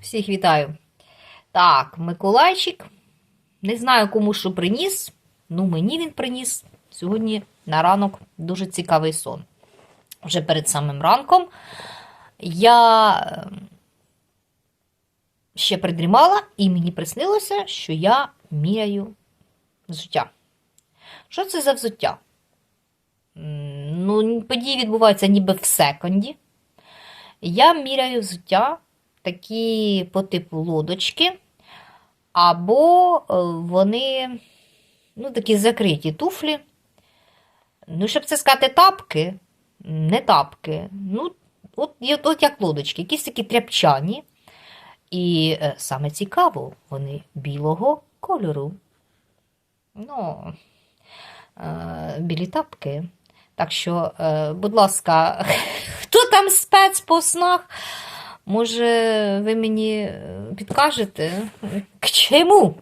Всіх вітаю. Так, Миколайчик. Не знаю, кому що приніс. Ну, мені він приніс сьогодні на ранок дуже цікавий сон. Вже перед самим ранком я е, ще придрімала, і мені приснилося, що я міряю взуття. Що це за взуття? Ну, події відбуваються ніби в секунді. Я міряю взуття такі по типу лодочки, або е, вони ну, такі закриті туфлі. Ну, щоб це сказати, тапки, не тапки. Ну, от, от, як лодочки, якісь такі тряпчані. І е, саме цікаво, вони білого кольору. Ну, е, білі тапки. Так що, будь ласка, хто там спец по снах? Може, ви мені е, підкажете, к чому